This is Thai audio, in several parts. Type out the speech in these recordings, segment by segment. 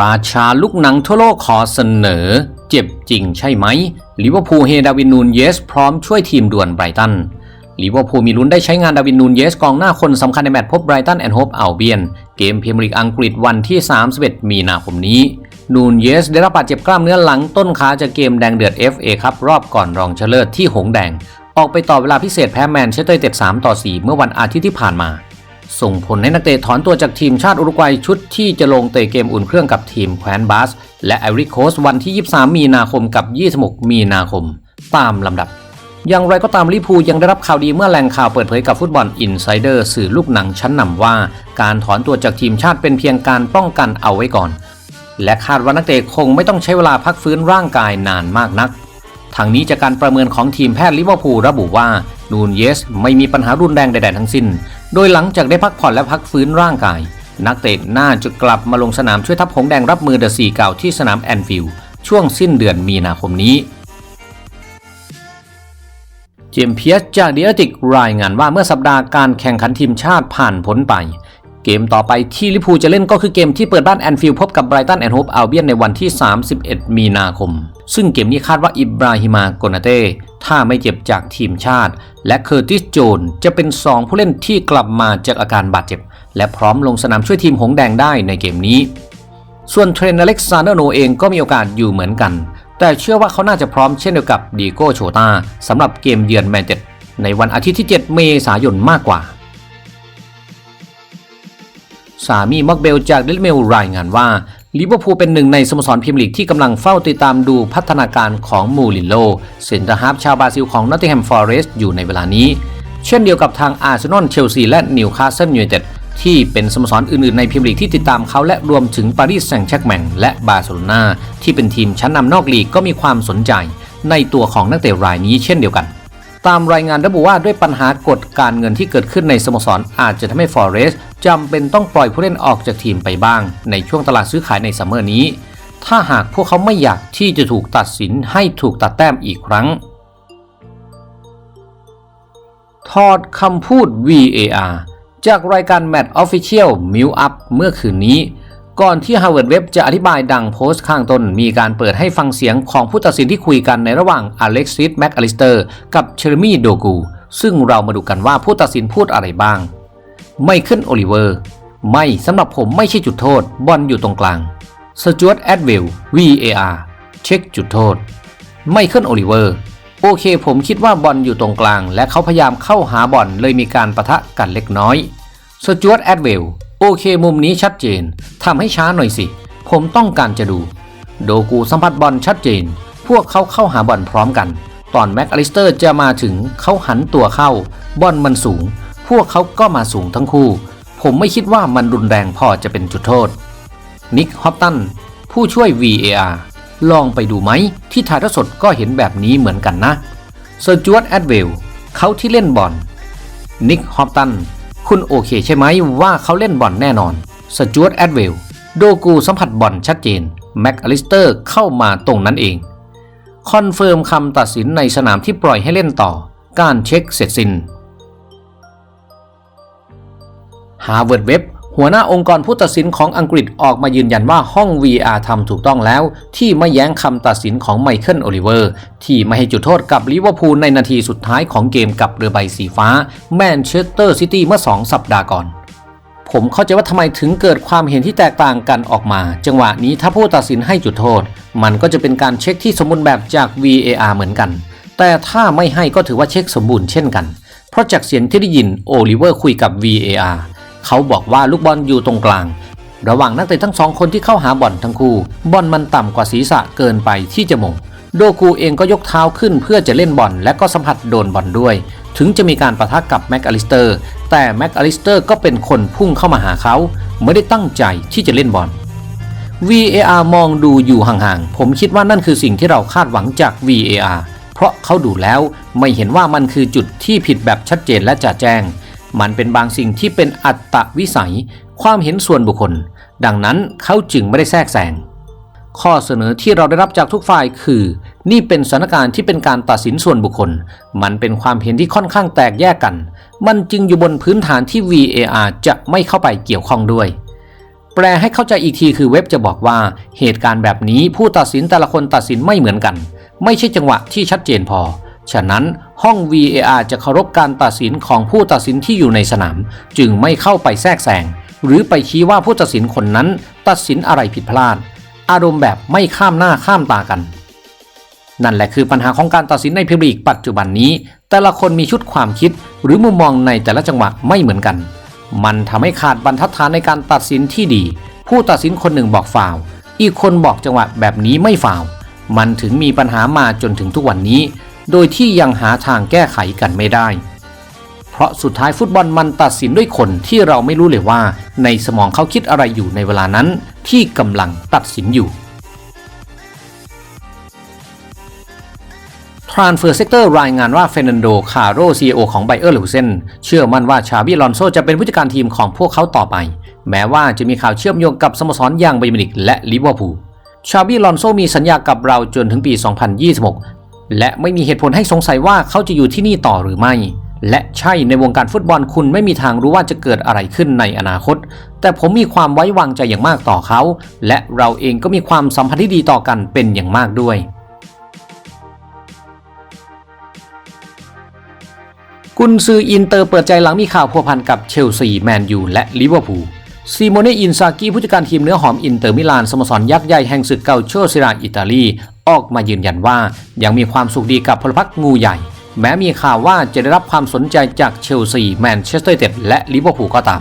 ราชาลูกหนังทั่วโลกขอเสนอ เจ็บจริงใช่ไหมลิเวอร์พูลเฮดาวินนูนเยส พร้อมช่วยทีมด่วนไบรตันลิเวอร์พูลมีลุ้นได้ใช้งานดาวินนูนเยสกองหน้าคนสำคัญในแมตช์พบไบรตันแอนด์โฮปอัลเบียน เกมพรีเมียร์ลีกอังกฤษวันที่ 31 มีนาคมนี้นูนเยสได้รับบาดเจ็บกล้ามเนื้อหลังต้นขาจากเกมแดงเดือด FA ครับรอบก่อนรองชนะเลิศที่หงแดง ออกไปต่อเวลาพิเศษแพ้แมนเชสเตอร์เต็ด3ต่อ 4 เมื่อวันอาทิตย์ที่ผ่านมา ส่งผลให้นักเตะถอนตัวจากทีมชาติอุรุกวัยชุดที่จะลงเตะเกมอุ่นเครื่องกับทีมแคว้นบาส และไอริโคสวันที่ 23 มีนาคมกับ 26 มีนาคม ตามลำดับ อย่างไรก็ตามลิพูยังได้รับข่าวดีเมื่อแหล่งข่าวเปิดเผยกับฟุตบอลอินไซเดอร์สื่อลูกหนังชั้นนำว่า การถอนตัวจากทีมชาติเป็นเพียงการป้องกันเอาไว้ก่อน และคาดว่านักเตะคงไม่ต้องใช้เวลาพักฟื้นร่างกายนานมากนักทางนี้จากการประเมินของทีมแพทย์ลิเวอร์พูลระบุว่านูนเยส ไม่มีปัญหารุนแรงใดๆทั้งสิ้น โดยหลังจากได้พักผ่อนและพักฟื้นร่างกาย นักเตะน่าจะกลับมาลงสนามช่วยทัพหงแดงรับมือเดอะซีเก่าที่สนามแอนฟิลด์ช่วงสิ้นเดือนมีนาคมนี้ เจมส์เพียสจากเดียติกรายงานว่าเมื่อสัปดาห์การแข่งขันทีมชาติผ่านพ้นไป เกมต่อไปที่ลิพูจะเล่นก็คือเกมที่เปิดบ้านแอนฟิลด์พบกับไบรตันแอนด์โฮปอัลเบียนในวันที่ 31 มีนาคม ซึ่งเกมนี้คาดว่าอิบราฮิมาโกนาเต้ ถ้าไม่เจ็บจากทีมชาติ และเคอร์ติสโจนจะเป็น 2 ผู้เล่นที่กลับมาจากอาการบาดเจ็บ และพร้อมลงสนามช่วยทีมหงสแดงได้ในเกมนี้ ส่วนเทรนอเล็กซานเดอร์โนเองก็มีโอกาสอยู่เหมือนกัน แต่เชื่อว่าเขาน่าจะพร้อมเช่นเดียวกับดีโก้โชตาสำหรับเกมเยือนแมนเชสเตอร์ในวันอาทิตย์ที่ 7 เมษายนมากกว่าสามีม็อกเบลจากเดลเมลรายงานว่า ลิเวอร์พูลเป็นหนึ่งในสโมสรพรีเมียร์ลีกที่กำลังเฝ้าติดตามดูพัฒนาการของมูรินโลเซนเตอร์ฮาร์ฟชาวบราซิลของนอตติงแฮมฟอร์เรสต์อยู่ในเวลานี้ เช่นเดียวกับทางอาร์เซนอลเชลซีและนิวคาสเซิลยูไนเต็ดที่เป็นสโมสรอื่นๆในพรีเมียร์ลีกที่ติดตามเขาและรวมถึงปารีสแซงต์แชร์กแมงและบาร์เซโลนาที่เป็นทีมชั้นนำนอกลีกก็มีความสนใจ ในตัวของนักเตะรายนี้เช่นเดียวกัน ตามรายงานระบุว่าด้วยปัญหากฎการเงินที่เกิดขึ้นในสโมสรอาจจะทำให้ฟอร์เรสต์ จำเป็นต้องปล่อยผู้เล่นออกจากทีมไปบ้าง ในช่วงตลาดซื้อขายในซัมเมอร์นี้ ถ้าหากพวกเขาไม่อยากที่จะถูกตัดสินให้ถูกตัดแต้มอีกครั้ง ถอดคำพูด VAR จากรายการ Match Official m i l Up เมื่อคืนนี้ ก่อนที่ Harvard Web จะอธิบายดังโพสต์ข้างต้น มีการเปิดให้ฟังเสียงของผู้ตัดสินที่คุยกันในระหว่าง Alexis McAllister กับ Jeremy Doku ซึ่งเรามาดูกันว่าผู้ตัดสินพูดอะไรบ้าง ไม่ขึ้นโอลิเวอร์ ไม่สำหรับผมไม่ใช่จุดโทษ บอลอยู่ตรงกลางสจวตแอดเวล VAR เช็คจุดโทษ ไม่ขึ้นโอลิเวอร์ โอเคผมคิดว่าบอลอยู่ตรงกลาง และเขาพยายามเข้าหาบอลเลยมีการประทะกันเล็กน้อยสจวตแอดเวลโอเคมุมนี้ชัดเจนทำให้ช้าหน่อยสิ ผมต้องการจะดู โดกูสัมผัสบอลชัดเจน พวกเขาเข้าหาบอลพร้อมกัน ตอนแม็กอลิสเตอร์จะมาถึงเขาหันตัวเข้า บอลมันสูง พวกเขาก็มาสูงทั้งคู่ ผมไม่คิดว่ามันรุนแรงพอจะเป็นจุดโทษ นิกฮอปตัน ผู้ช่วย VAR ลองไปดูไหม ที่ถ่ายทอดสดก็เห็นแบบนี้เหมือนกันนะเซอร์จวตแอดเวลเขาที่เล่นบอลนิกฮอปตัน คุณโอเคใช่ไหมว่าเขาเล่นบอลแน่นอนสจวตแอดเวลโดกูสัมผัสบอลชัดเจน แม็กอลิสเตอร์เข้ามาตรงนั้นเอง คอนเฟิร์มคำตัดสินในสนามที่ปล่อยให้เล่นต่อ การเช็คเสร็จสิ้น Harvard Web หัวหน้าองค์กรผู้ตัดสินของอังกฤษออกมายืนยันว่าห้อง VR ทำถูกต้องแล้ว ที่ไม่แย้งคำตัดสินของไมเคิลโอลิเวอร์ ที่ไม่ให้จุดโทษกับลิเวอร์พูลในนาทีสุดท้ายของเกมกับเรือใบสีฟ้า แมนเชสเตอร์ซิตี้เมื่อ 2 สัปดาห์ก่อน ผมเข้าใจว่าทำไมถึงเกิดความเห็นที่แตกต่างกันออกมา จังหวะนี้ถ้าผู้ตัดสินให้จุดโทษ มันก็จะเป็นการเช็คที่สมบูรณ์แบบจาก VAR เหมือนกัน แต่ถ้าไม่ให้ก็ถือว่าเช็คสมบูรณ์เช่นกัน เพราะจากเสียงที่ได้ยินโอลิเวอร์คุยกับ VAR เขาบอกว่าลูกบอลอยู่ตรงกลาง ระหว่างนักเตะทั้งสองคนที่เข้าหาบอลทั้งคู่ บอลมันต่ำกว่าศีรษะเกินไปที่จะมง โดกูเองก็ยกเท้าขึ้นเพื่อจะเล่นบอลและก็สัมผัสโดนบอลด้วย ถึงจะมีการประทะกับแม็กอลิสเตอร์แต่แม็กอลิสเตอร์ก็เป็นคนพุ่งเข้ามาหาเขา ไม่ได้ตั้งใจที่จะเล่นบอล VAR มองดูอยู่ห่างๆ ผมคิดว่านั่นคือสิ่งที่เราคาดหวังจาก VAR เพราะเขาดูแล้วไม่เห็นว่ามันคือจุดที่ผิดแบบชัดเจนและจะแจ้ง มันเป็นบางสิ่งที่เป็นอัตตวิสัย ความเห็นส่วนบุคคล ดังนั้นเขาจึงไม่ได้แทรกแซงข้อเสนอที่เราได้รับจากทุกฝ่ายคือ นี่เป็นสถานการณ์ที่เป็นการตัดสินส่วนบุคคล มันเป็นความเห็นที่ค่อนข้างแตกแยกกัน มันจึงอยู่บนพื้นฐานที่ VAR จะไม่เข้าไปเกี่ยวข้องด้วย แปลให้เข้าใจอีกทีคือเว็บจะบอกว่าเหตุการณ์แบบนี้ผู้ตัดสินแต่ละคนตัดสินไม่เหมือนกัน ไม่ใช่จังหวะที่ชัดเจนพอ ฉะนั้น ห้อง VAR จะเคารพการตัดสินของผู้ตัดสินที่อยู่ในสนาม จึงไม่เข้าไปแทรกแซงหรือไปชี้ว่าผู้ตัดสินคนนั้น ตัดสินอะไรผิดพลาด อารมณ์แบบไม่ข้ามหน้าข้ามตากัน นั่นแหละคือปัญหาของการตัดสินในพรีเมียร์ลีกปัจจุบันนี้ แต่ละคนมีชุดความคิด หรือมุมมองในแต่ละจังหวะไม่เหมือนกัน มันทำให้ขาดบรรทัดฐานในการตัดสินที่ดี ผู้ตัดสินคนหนึ่งบอกฟาวอีกคนบอกจังหวะแบบนี้ไม่ฟาวมันถึงมีปัญหามาจนถึงทุกวันนี้ โดยที่ยังหาทางแก้ไขกันไม่ได้ เพราะสุดท้ายฟุตบอลมันตัดสินด้วยคนที่เราไม่รู้เลยว่า ในสมองเขาคิดอะไรอยู่ในเวลานั้น ที่กำลังตัดสินอยู่ Transfer Sector รายงานว่าเฟรนันโด คาโร CEO ของไบเออร์เลวเซนเชื่อมั่นว่าชาบิลอนโซจะเป็นผู้จัดการทีมของพวกเขาต่อไป แม้ว่าจะมีข่าวเชื่อมโยงกับสโมสรอย่างไบมินิกและลิเวอร์พูลชาบิลอนโซมีสัญญากับเราจนถึงปี 2026 และไม่มีเหตุผลให้สงสัยว่าเขาจะอยู่ที่นี่ต่อหรือไม่ และใช่ในวงการฟุตบอลคุณไม่มีทางรู้ว่าจะเกิดอะไรขึ้นในอนาคต แต่ผมมีความไว้วางใจอย่างมากต่อเขา และเราเองก็มีความสัมพันธ์ที่ดีต่อกันเป็นอย่างมากด้วยกุนซืออินเตอร์เปิดใจหลังมีข่าวพัวพันกับเชลซี แมนยู และลิเวอร์พูลซีโมเนอินซากิผู้จัดการทีมเนื้อหอมอินเตอร์มิลานสโมสรยักษ์ใหญ่แห่งศึกเกาโชซิราอิตาลี ออกมายืนยันว่ายังมีความสุขดีกับพลพรรคงูใหญ่ แม้มีข่าวว่าจะได้รับความสนใจจากเชลซีแมนเชสเตอร์ยูไนเต็ดและลิเวอร์พูลก็ตาม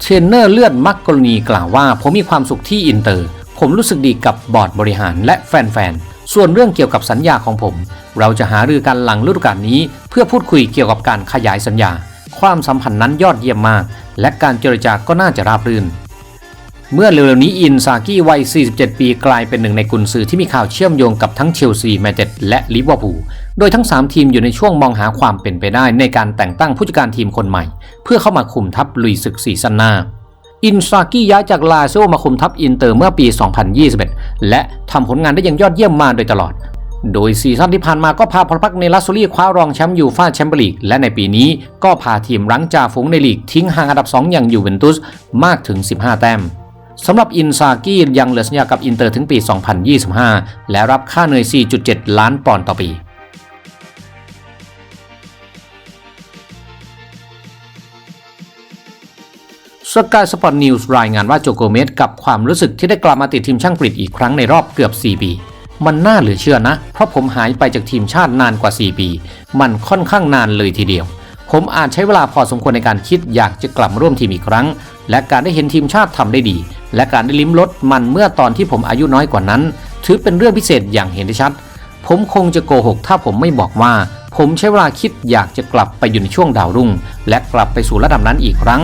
เทรนเนอร์เลือดมักกรณีกล่าวว่า ผมมีความสุขที่อินเตอร์ ผมรู้สึกดีกับบอร์ดบริหารและแฟนๆ ส่วนเรื่องเกี่ยวกับสัญญาของผม เราจะหารือกันหลังฤดูกาลนี้ เพื่อพูดคุยเกี่ยวกับการขยายสัญญา ความสัมพันธ์นั้นยอดเยี่ยมมาก และการเจรจาก็น่าจะราบรื่น เมื่อเร็วๆนี้อินซากิวัย 47 ปีกลายเป็นหนึ่งในกุนซือที่มีข่าวเชื่อมโยงกับทั้งเชลซีแมนเชสเตอร์และลิเวอร์พูล โดยทั้ง 3 ทีมอยู่ในช่วงมองหาความเป็นไปได้ในการแต่งตั้งผู้จัดการทีมคนใหม่ เพื่อเข้ามาคุมทัพลุยศึกซีซั่นหน้า อินซากิย้ายจากลาซิโอมาคุมทัพอินเตอร์เมื่อปี 2021 และทำผลงานได้อย่างยอดเยี่ยมมาโดยตลอด โดยซีซั่นที่ผ่านมาก็พาพลพรรคเนลัสโซลี่คว้ารองแชมป์ยูฟ่าแชมเปี้ยนลีกและในปีนี้ก็พาทีมรั้งจ่าฝูงในลีกทิ้งห่างอันดับ 2 อย่างยูเวนตุสมากถึง 15 แต้ม สำหรับอินซากิยังเหลือสัญญากับอินเตอร์ถึงปี 2025 และรับค่าเหนื่อย 4.7 ล้านปอนด์ต่อปีสกายสปอร์ตนิวส์รายงานว่าโจโกเมสกับความรู้สึกที่ได้กลับมาติดทีมช่างกรีอีกครั้งในรอบเกือบ 4 ปี มันน่าเหลือเชื่อนะ เพราะผมหายไปจากทีมชาตินานกว่า 4 ปี มันค่อนข้างนานเลยทีเดียว ผมอาจใช้เวลาพอสมควรในการคิดอยากจะกลับมาร่วมทีมอีกครั้ง และการได้เห็นทีมชาติทำได้ดี และการได้ลิ้มรสมันเมื่อตอนที่ผมอายุน้อยกว่านั้น ถือเป็นเรื่องพิเศษอย่างเห็นได้ชัด ผมคงจะโกหกถ้าผมไม่บอกว่า ผมใช้เวลาคิดอยากจะกลับไปอยู่ในช่วงดาวรุ่ง และกลับไปสู่ระดับนั้นอีกครั้ง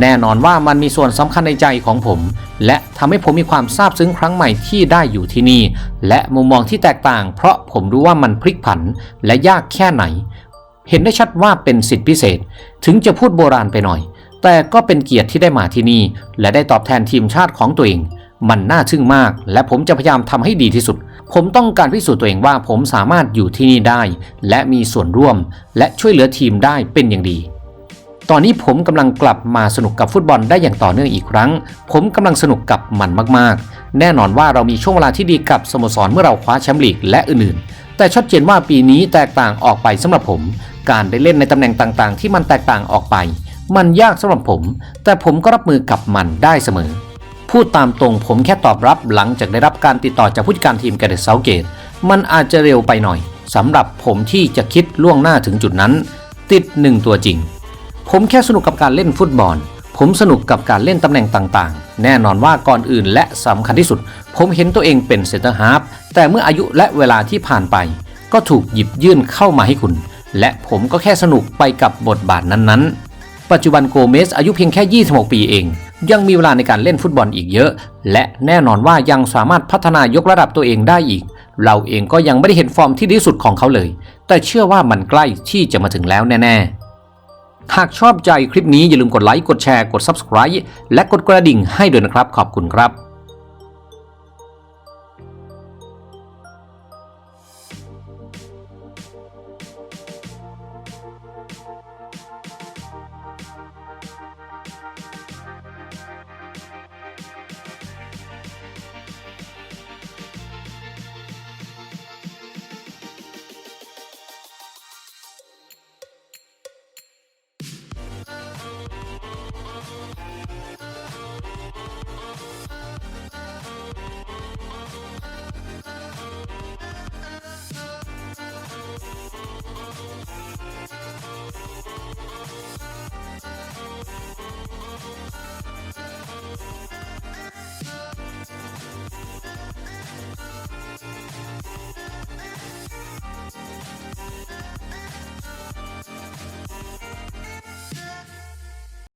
แน่นอนว่ามันมีส่วนสำคัญในใจของผม และทำให้ผมมีความซาบซึ้งครั้งใหม่ที่ได้อยู่ที่นี่ และมุมมองที่แตกต่าง เพราะผมรู้ว่ามันพลิกผันและยากแค่ไหน เห็นได้ชัดว่าเป็นสิทธิพิเศษ ถึงจะพูดโบราณไปหน่อย แต่ก็เป็นเกียรติที่ได้มาที่นี่ และได้ตอบแทนทีมชาติของตัวเอง มันน่าทึ่งมาก และผมจะพยายามทำให้ดีที่สุด ผมต้องการพิสูจน์ตัวเองว่าผมสามารถอยู่ที่นี่ได้ และมีส่วนร่วม และช่วยเหลือทีมได้เป็นอย่างดี ตอนนี้ผมกำลังกลับมาสนุกกับฟุตบอลได้อย่างต่อเนื่องอีกครั้ง ผมกำลังสนุกกับมันมากๆ แน่นอนว่าเรามีช่วงเวลาที่ดีกับสโมสรเมื่อเราคว้าแชมป์ลีกและอื่นๆ แต่ชัดเจนว่าปีนี้แตกต่างออกไปสำหรับผม การได้เล่นในตำแหน่งต่างๆ ที่มันแตกต่างออกไป มันยากสำหรับผม แต่ผมก็รับมือกับมันได้เสมอ พูดตามตรงผมแค่ตอบรับหลังจากได้รับการติดต่อจากผู้จัดการทีมแกเดตเซาเกต มันอาจจะเร็วไปหน่อยสำหรับผมที่จะคิดล่วงหน้าถึงจุดนั้น ติดหนึ่งตัวจริง ผมแค่สนุกกับการเล่นฟุตบอล ผมสนุกกับการเล่นตำแหน่งต่างๆ แน่นอนว่าก่อนอื่นและสำคัญที่สุด ผมเห็นตัวเองเป็นเซนเตอร์ฮาร์ฟแต่เมื่ออายุและเวลาที่ผ่านไป ก็ถูกหยิบยื่นเข้ามาให้คุณ และผมก็แค่สนุกไปกับบทบาทนั้นๆ ปัจจุบันโกเมสอายุเพียงแค่ 26 ปีเอง ยังมีเวลาในการเล่นฟุตบอลอีกเยอะ และแน่นอนว่ายังสามารถพัฒนายกระดับตัวเองได้อีก เราเองก็ยังไม่ได้เห็นฟอร์มที่ดีสุดของเขาเลย แต่เชื่อว่ามันใกล้ที่จะมาถึงแล้วแน่ ๆหากชอบใจคลิปนี้อย่าลืมกดไลค์ กดแชร์ กด Subscribe และกดกระดิ่งให้ด้วยนะครับ ขอบคุณครับ